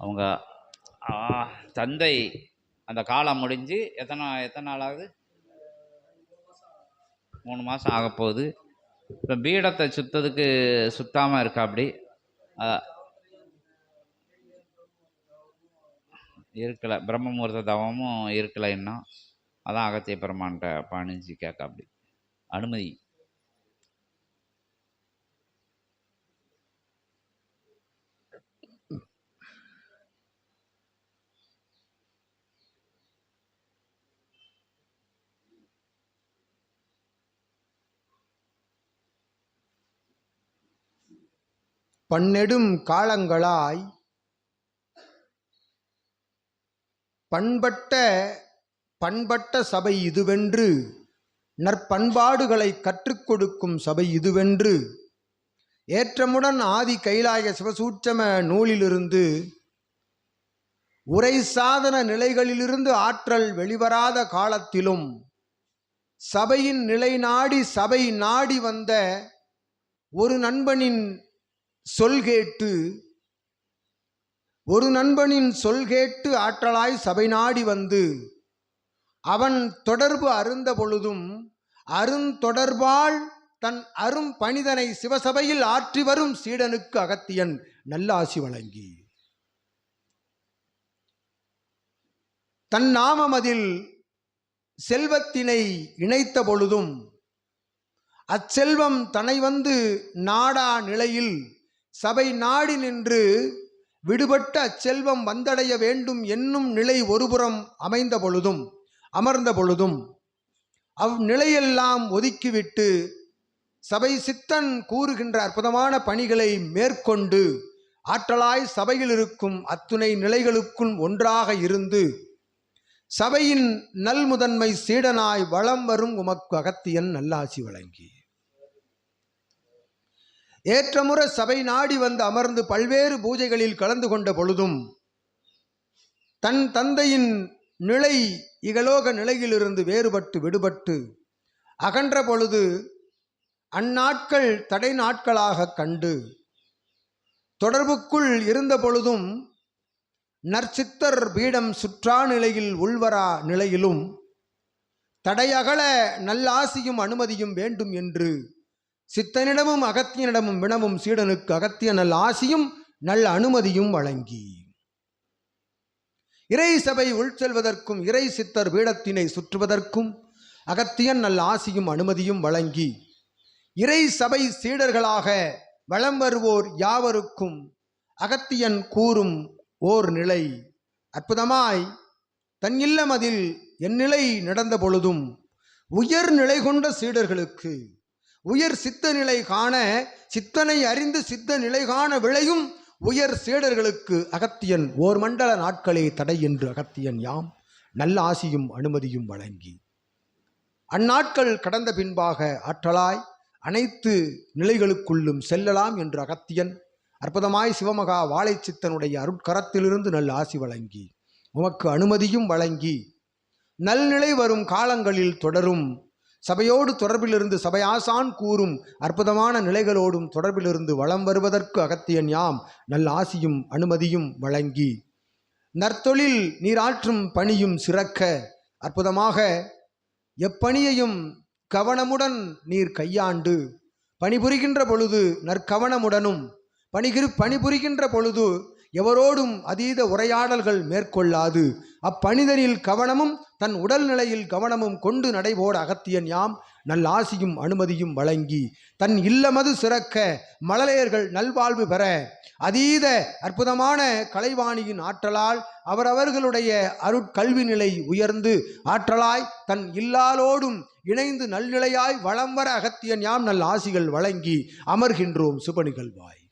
அவங்க தந்தை அந்த காலம் முடிஞ்சு எத்தனை எத்தனை நாள் ஆகுது மூணு மாதம் ஆகப்போகுது போகுது. இப்போ பீடத்தை சுத்ததுக்கு சுத்தாமல் இருக்கா அப்படி இருக்கலை. பிரம்மமுகூர்த்த தவமும் இருக்கலை இன்னும். அதான் அகத்திய பெருமான்கிட்ட பணிஞ்சு கேட்க அப்படி அனுமதி. பன்னெடும் காலங்களாய் பண்பட்ட பண்பட்ட சபை இதுவென்று நற்பண்பாடுகளை கற்றுக் கொடுக்கும் சபை இதுவென்று ஏற்றமுடன் ஆதி கைலாய சிவசூட்சம நூலிலிருந்து உரை சாதன நிலைகளிலிருந்து ஆற்றல் வெளிவராத காலத்திலும் சபையின் நிலை நாடி சபை நாடி வந்த ஒரு நண்பனின் சொல் கேட்டு ஒரு நண்பனின் சொல் கேட்டு ஆற்றலாய் சபை நாடி வந்து அவன் தொடர்பு அருந்த பொழுதும் அருந்தொடர்பால் தன் அரும் பணிதனை சிவசபையில் ஆற்றி வரும் சீடனுக்கு அகத்தியன் நல்லாசி வழங்கி. தன் நாமமதில் செல்வத்தினை இணைத்த பொழுதும் அச்செல்வம் தனை வந்து நாடா நிலையில் சபை நாடி நின்று விடுபட்ட அச்செல்வம் வந்தடைய வேண்டும் என்னும் நிலை ஒருபுறம் அமைந்த பொழுதும் அமர்ந்த பொழுதும் அவ்நிலையெல்லாம் ஒதுக்கிவிட்டு சபை சித்தன் கூறுகின்ற அற்புதமான பணிகளை மேற்கொண்டு ஆற்றலாய் சபையில் இருக்கும் அத்துணை நிலைகளுக்குள் ஒன்றாக இருந்து சபையின் நல்முதன்மை சீடனாய் வளம் வரும் உமக்கு அகத்தியன் நல்லாசி வழங்கி. ஏற்றமுற சபை நாடி வந்து அமர்ந்து பல்வேறு பூஜைகளில் கலந்து கொண்ட பொழுதும் தன் தந்தையின் நிலை இகலோக நிலையிலிருந்து வேறுபட்டு விடுபட்டு அகன்ற பொழுது அந்நாட்கள் தடை நாட்களாக கண்டு தொடர்புக்குள் இருந்த பொழுதும் நற்சித்தர் பீடம் சுற்றா நிலையில் உள்வரா நிலையிலும் தடையகல நல்லாசியும் அனுமதியும் வேண்டும் என்று சித்தனிடமும் அகத்தியனிடமும் வினவும் சீடனுக்கு அகத்திய நல் ஆசியும் நல் அனுமதியும் வழங்கி. இறை சபை உள்செல்வதற்கும் இறை சித்தர் பீடத்தினை சுற்றுவதற்கும் அகத்தியன் நல் ஆசியும் அனுமதியும் வழங்கி. இறை சபை சீடர்களாக வளம் வருவோர் யாவருக்கும் அகத்தியன் கூறும் ஓர் நிலை. அற்புதமாய் தன் இல்லமதில் என் நிலை நடந்த பொழுதும் உயர் நிலை கொண்ட சீடர்களுக்கு உயர் சித்த நிலை காண சித்தனை அறிந்து சித்த நிலை காண விளையும் உயர் சீடர்களுக்கு அகத்தியன் ஓர் மண்டல நாட்களே தடை என்று அகத்தியன் யாம். நல்ல ஆசியும் அனுமதியும் வழங்கி. அந்நாட்கள் கடந்த பின்பாக ஆற்றலாய் அனைத்து நிலைகளுக்குள்ளும் செல்லலாம் என்று அகத்தியன் அற்புதமாய் சிவமகா வாழைச்சித்தனுடைய அருட்கரத்திலிருந்து நல்ல ஆசி வழங்கி. உமக்கு அனுமதியும் வழங்கி. நல்நிலை வரும் காலங்களில் தொடரும் சபையோடு தொடர்பிலிருந்து சபையாசான் கூறும் அற்புதமான நிலைகளோடும் தொடர்பிலிருந்து வளம் வருவதற்கு அகத்தியன் யாம் நல் ஆசியும் அனுமதியும் வழங்கி. நற்தொழில் நீராற்றும் பணியும் சிறக்க அற்புதமாக எப்பணியையும் கவனமுடன் நீர் கையாண்டு. பணிபுரிகின்ற பொழுது நற்கவனமுடனும் பணிகிரு பணிபுரிகின்ற பொழுது எவரோடும் அதீத உரையாடல்கள் மேற்கொள்ளாது. அப்பணிதனில் கவனமும் தன் உடல்நிலையில் கவனமும் கொண்டு நடைபோட அகத்தியன் யாம் நல் ஆசியும் அனுமதியும் வழங்கி தன் இல்லமது சிறக்க மழலையர்கள் நல்வாழ்வு பெற அதீத அற்புதமான கலைவாணியின் ஆற்றலால் அவரவர்களுடைய அருட்கல்வி நிலை உயர்ந்து ஆற்றலாய் தன் இல்லாலோடும் இணைந்து நல்நிலையாய் வளம் வர அகத்தியன் யாம் நல் ஆசிகள் வழங்கி அமர்கின்றோம் சுப நிகழ்வாய்.